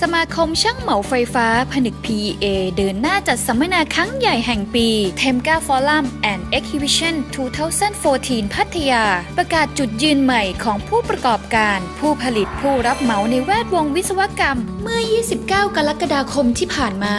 สมาคมช่างเหมาไฟฟ้า ผนึก PEA เดินหน้าจัดสัมมนาครั้งใหญ่แห่งปี t e m g a Forum and Exhibition 2014 พัทยา ประกาศจุดยืนใหม่ของผู้ประกอบการ ผู้ผลิตผู้รับเหมาในแวดวงวิศวกรรม เมื่อ 29 กรกฎาคมที่ผ่านมา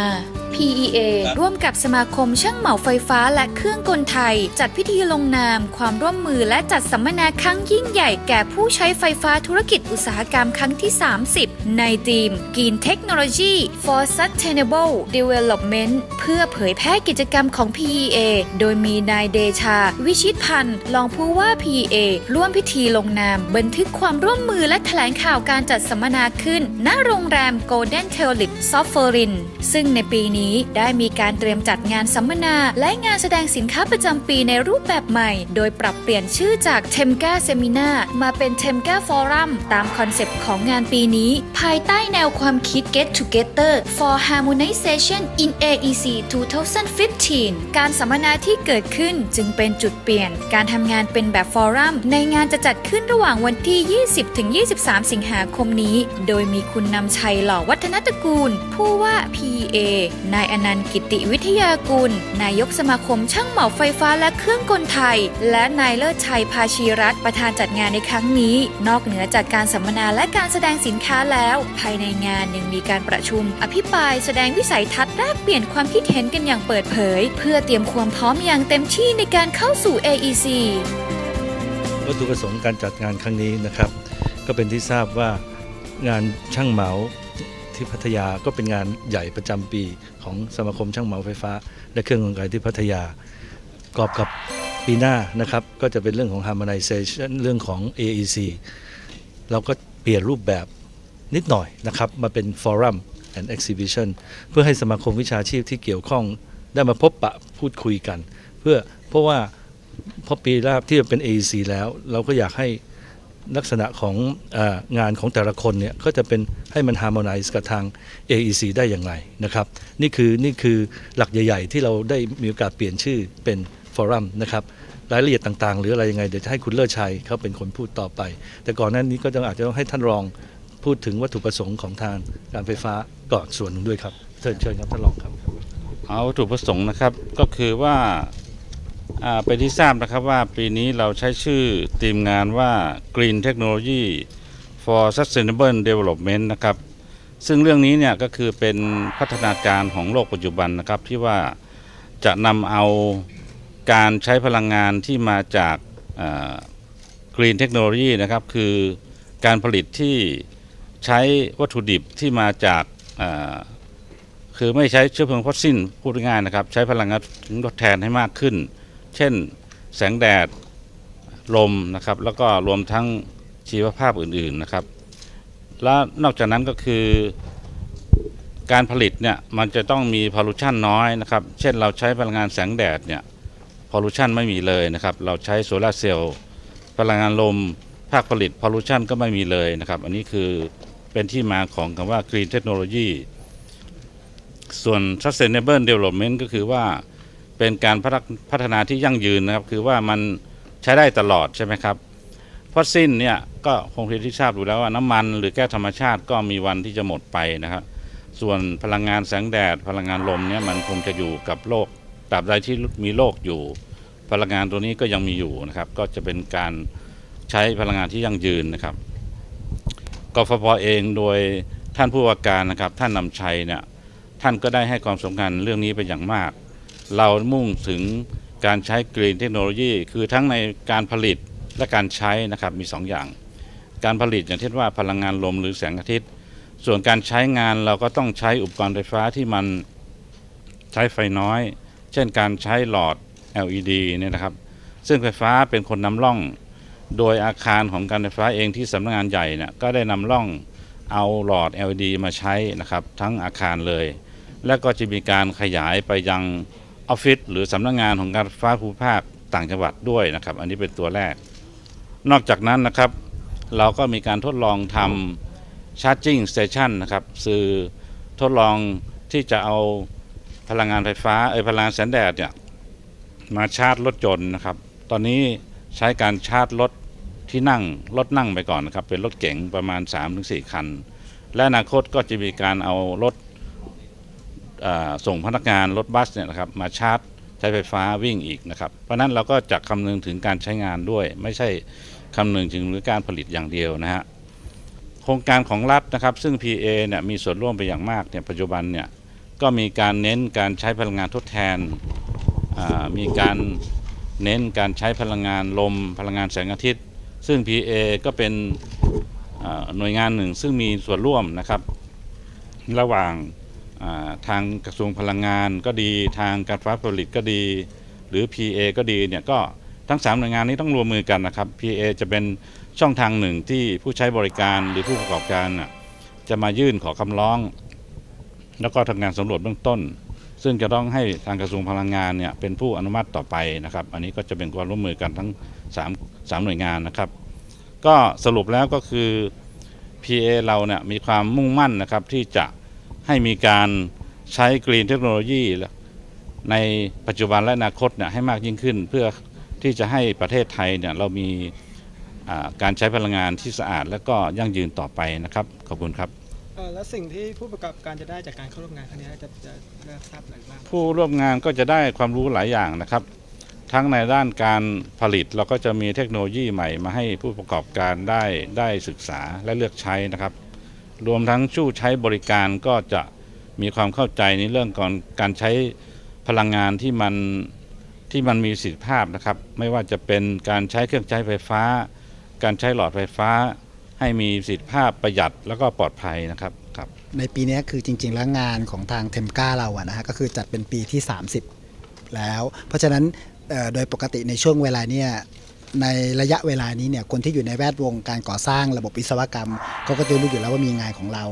PEA ร่วมกับสมาคมช่างเหมาไฟฟ้าและเครื่องกลไทย จัดพิธีลงนาม ความร่วมมือและจัดสัมมนาครั้งยิ่งใหญ่แก่ผู้ใช้ไฟฟ้าธุรกิจอุตสาหกรรมครั้งที่ 30 ในทีม Green Technology for Sustainable Development เพื่อเผยแพร่กิจกรรมของ PEA โดยมีนายเดชา วิชิตพันธ์รองผู้ว่า PEA ร่วมพิธีลงนาม บันทึกความร่วมมือและแถลงข่าวการจัดสัมมนาขึ้นณโรงแรม Golden Tulip s o f f e r i n ซึ่งในปีนี้ได้มีการเตรียมจัดงานสัมมนา และงานแสดงสินค้าประจำปีในรูปแบบใหม่ โดยปรับเปลี่ยนชื่อจาก t e m g a Seminar มาเป็น t e m g a Forum ตามคอนเซปต์ของงานปีนี้ ภายใต้แนวความคิด Get Together for Harmonization in AEC 2015 การสัมมนาที่เกิดขึ้นจึงเป็นจุดเปลี่ยน การทำงานเป็นแบบฟอรัมในงานจะจัดขึ้นระหว่างวันที่ 20-23 สิงหาคมนี้ โดยมีคุณนำชัยหล่อวัฒนตระกูล ผู้ว่า PA นายอนันต์กิติวิทยากุล นายกสมาคมช่างเหมาไฟฟ้าและเครื่องกลไทย และนายเลิศชัยภาชีรัตน์ประธานจัดงานในครั้งนี้ นอกเหนือจากการสัมมนาและการแสดงสินค้าแล้ว ภายในงานยังมีการประชุม อภิปรายแสดงวิสัยทัศน์แลกเปลี่ยนความคิดเห็นกันอย่างเปิดเผย เพื่อเตรียมความพร้อมอย่างเต็มที่ในการเข้าสู่ AEC วัตถุประสงค์การจัดงานครั้งนี้นะครับ ก็เป็นที่ทราบว่างานช่างเหมา ที่พัทยาก็เป็นงานใหญ่ประจำปีของสมาคมช่างเหมาไฟฟ้า และเครื่องกลไกที่พัทยากอบกับปีหน้านะครับก็จะเป็นเรื่องของ harmonization เรื่องของ AEC เราก็เปลี่ยนรูปแบบนิดหน่อยนะครับ มาเป็น forum and exhibition เพื่อให้สมาคมวิชาชีพที่เกี่ยวข้องได้มาพบปะพูดคุยกัน เพื่อเพราะว่าพราะปีแรกที่เป็น AEC แล้ว เราก็อยากให้ ลักษณะขององานของแต่ละคนเนี่ยก็จะเป็นให้มัน harmonize กับทาง AEC ได้อย่างไรนะครับ นี่คือนี่คือหลักใหญ่ ๆ ที่เราได้มีโอกาสเปลี่ยนชื่อเป็นฟอรัมนะครับรายละเอียดต่างๆ หรืออะไรยังไง เดี๋ยวจะให้คุณเลิศชัยเขาเป็นคนพูดต่อไป แต่ก่อนหน้านี้ก็ต้องอาจจะต้องให้ท่านรองพูดถึงวัตถุประสงค์ของทางการไฟฟ้าก่อนส่วนหนึ่งด้วยครับเชิญเชิญครับท่านรองครับเอาวัตถุประสงค์นะครับก็คือว่า เป็นที่ทราบนะครับว่าปีนี้เราใช้ชื่อทีมงานว่า Green Technology for Sustainable Development นะครับ ซึ่งเรื่องนี้เนี่ยก็คือเป็นพัฒนาการของโลกปัจจุบันนะครับ ที่ว่าจะนำเอาการใช้พลังงานที่มาจาก Green Technology นะครับ คือการผลิตที่ใช้วัตถุดิบที่มาจากคือไม่ใช้เชื้อเพลิงฟอสซิลพูดง่ายๆนะครับ ใช้พลังงานทดแทนให้มากขึ้น เช่นแสงแดดลมนะครับ แล้วก็รวมทั้งชีวภาพอื่นๆนะครับ และนอกจากนั้นก็คือการผลิตเนี่ยมันจะต้องมีพอลูชันน้อยนะครับ เช่นเราใช้พลังงานแสงแดดเนี่ยพอลูชันไม่มีเลยนะครับ เราใช้โซลาร์เซลล์พลังงานลมภาคผลิตพอลูชันก็ไม่มีเลยนะครับ อันนี้คือเป็นที่มาของคำว่า Green Technology ส่วน sustainable development ก็คือว่า เป็นการพัฒพัฒนาที่ยั่งยืนนะครับ คือว่ามันใช้ได้ตลอดใช่ไหมครับฟอสซิลเนี่ยก็คงที่ทราบอยู่แล้วว่าน้ำมันหรือแก๊สธรรมชาติก็มีวันที่จะหมดไปนะครับ ส่วนพลังงานแสงแดด พลังงานลมเนี่ยมันคงจะอยู่กับโลกตราบใดที่มีโลกอยู่ พลังงานตัวนี้ก็ยังมีอยู่นะครับ ก็จะเป็นการใช้พลังงานที่ยั่งยืนนะครับกฟผเองโดยท่านผู้ว่าการนะครับ ท่านนำชัยเนี่ยท่านก็ได้ให้ความสำคัญเรื่องนี้เป็นอย่างมาก เรามุ่งถึงการใช้กรีนเทคโนโลยี คือทั้งในการผลิตและการใช้นะครับมี2ออย่าง การผลิตอย่างเช่นว่าพลังงานลมหรือแสงอาทิตย์ ส่วนการใช้งานเราก็ต้องใช้อุปกรณ์ไฟฟ้าที่มันใช้ไฟน้อย เช่นการใช้หลอด LED เนี่ยนะครับ ซึ่งไฟฟ้าเป็นคนนำร่อง โดยอาคารของการไฟฟ้าเองที่สำนักงานใหญ่เนี่ยก็ได้นำร่องเอาหลอด LED มาใช้นะครับทั้งอาคารเลย และก็จะมีการขยายไปยัง ออฟฟิศหรือสำนักงงานของการฟ้าภูมิภาคต่างจังหวัดด้วยนะครับ อันนี้เป็นตัวแรก นอกจากนั้นนะครับ เราก็มีการทดลองทำชาร์จิ่งสเตชันนะครับคือทดลองที่จะเอาพลังงานไฟฟ้าเออพลังงานแสงแดดเนี่ยมาชาร์จรถยนต์นะครับ ตอนนี้ใช้การชาร์จรถที่นั่งรถนั่งไปก่อนนะครับ เป็นรถเก๋งประมาณ 3-4 คัน และอนาคตก็จะมีการเอารถ ส่งพนักงานรถบัสเนี่ยนะครับมาชาร์จใช้ไฟฟ้าวิ่งอีกนะครับเพราะฉะนั้นเราก็จะคำนึงถึงการใช้งานด้วย ไม่ใช่คำนึงถึงหรือการผลิตอย่างเดียวนะฮะโครงการของรัฐนะครับ ซึ่ง PA เนี่ยมีส่วนร่วมไปอย่างมากเนี่ยปัจจุบันเนี่ยก็มีการเน้นการใช้พลังงานทดแทนมีการเน้นการใช้พลังงานลม พลังงานแสงอาทิตย์ ซึ่ง PA ก็เป็นหน่วยงานหนึ่งซึ่งมีส่วนร่วมนะครับ ระหว่าง ทางกระทรวงพลังงานก็ดีทางการไฟฟ้าผลิตก็ดี หรือ PA ก็ดีเนี่ยก็ทั้ง3หน่วยงานนี้ต้องรวมมือกันนะครับ PA จะเป็นช่องทางหนึ่งที่ผู้ใช้บริการหรือผู้ประกอบการจะมายื่นขอคำร้อง แล้วก็ทำงานสำรวจเบื้องต้น ซึ่งจะต้องให้ทางกระทรวงพลังงานเนี่ยเป็นผู้อนุมัติต่อไปนะครับ อันนี้ก็จะเป็นความร่วมมือกันทั้ง3 3หน่วยงานนะครับ ก็สรุปแล้วก็คือ PA เราเนี่ยมีความมุ่งมั่นนะครับที่จะ ให้มีการใช้กรีนเทคโนโลยีในปัจจุบันและอนาคตเนี่ยให้มากยิ่งขึ้น เพื่อที่จะให้ประเทศไทยเนี่ยเรามีการใช้พลังงานที่สะอาด และก็ยั่งยืนต่อไปนะครับ ขอบคุณครับแล้วสิ่งที่ผู้ประกอบการจะได้จากการเข้าร่วมงานครั้งนี้จะจะได้ทราบอะไรบ้างผู้ร่วมงานก็จะได้ความรู้หลายอย่างนะครับ ทั้งในด้านการผลิตเราก็จะมีเทคโนโลยีใหม่มาให้ผู้ประกอบการได้ได้ศึกษาและเลือกใช้นะครับ รวมทั้งผู้ใช้บริการก็จะมีความเข้าใจในเรื่องก่อนการใช้พลังงานที่มันที่มันมีประสิทธิภาพนะครับ ไม่ว่าจะเป็นการใช้เครื่องใช้ไฟฟ้า การใช้หลอดไฟฟ้า ให้มีประสิทธิภาพประหยัดแล้วก็ปลอดภัยนะครับครับ ในปีนี้คือจริง ๆ แล้วงานของทางเทมก้าเราอะนะฮะก็คือจัดเป็นปีที่ 30 แล้ว เพราะฉะนั้นโดยปกติในช่วงเวลาเนี่ย ในระยะเวลานี้เนี่ยคนที่อยู่ในแวดวงการก่อสร้างระบบวิศวกรรมเขาก็จะรู้อยู่แล้วว่ามีงานของเรา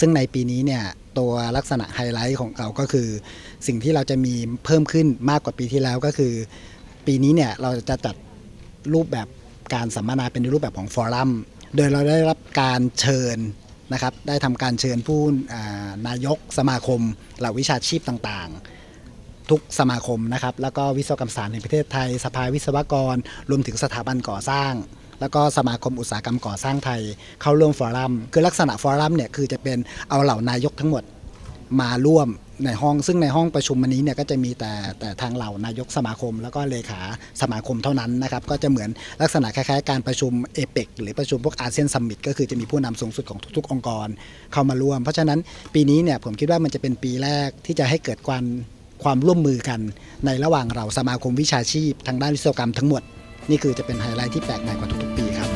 ซึ่งในปีนี้เนี่ยตัวลักษณะไฮไลท์ของเราก็คือ สิ่งที่เราจะมีเพิ่มขึ้นมากกว่าปีที่แล้วก็คือ ปีนี้เนี่ยเราจะจัดรูปแบบการสัมมนาเป็นรูปแบบของฟอรัมโดยเราได้รับการเชิญนะครับได้ทำการเชิญผู้นายกสมาคมเหล่าวิชาชีพต่างๆ ทุกสมาคมนะครับแล้วก็วิศวกรรมศาสตร์แห่งประเทศไทย สภาวิศวกร รวมถึงสถาบันก่อสร้าง แล้วก็สมาคมอุตสาหกรรมก่อสร้างไทย เข้าร่วมฟอรัมคือลักษณะฟอรัมเนี่ยคือจะเป็นเอาเหล่านายกทั้งหมดมาร่วมในห้อง ซึ่งในห้องประชุมวันนี้เนี่ยก็จะมีแต่แต่ทางเหล่านายกสมาคม แล้วก็เลขาสมาคมเท่านั้นนะครับก็จะเหมือนลักษณะคล้ายๆ การประชุมเอเปกหรือประชุมพวกอาเซียนซัมมิตก็คือจะมีผู้นำสูงสุดของทุกๆ องค์กรเข้ามาร่วม เพราะฉะนั้นปีนี้เนี่ยผมคิดว่ามันจะเป็นปีแรกที่จะให้เกิดความ ความร่วมมือกันในระหว่างเราสมาคมวิชาชีพทางด้านวิศวกรรมทั้งหมด นี่คือจะเป็นไฮไลท์ที่แปลกใหม่กว่าทุกๆปีครับ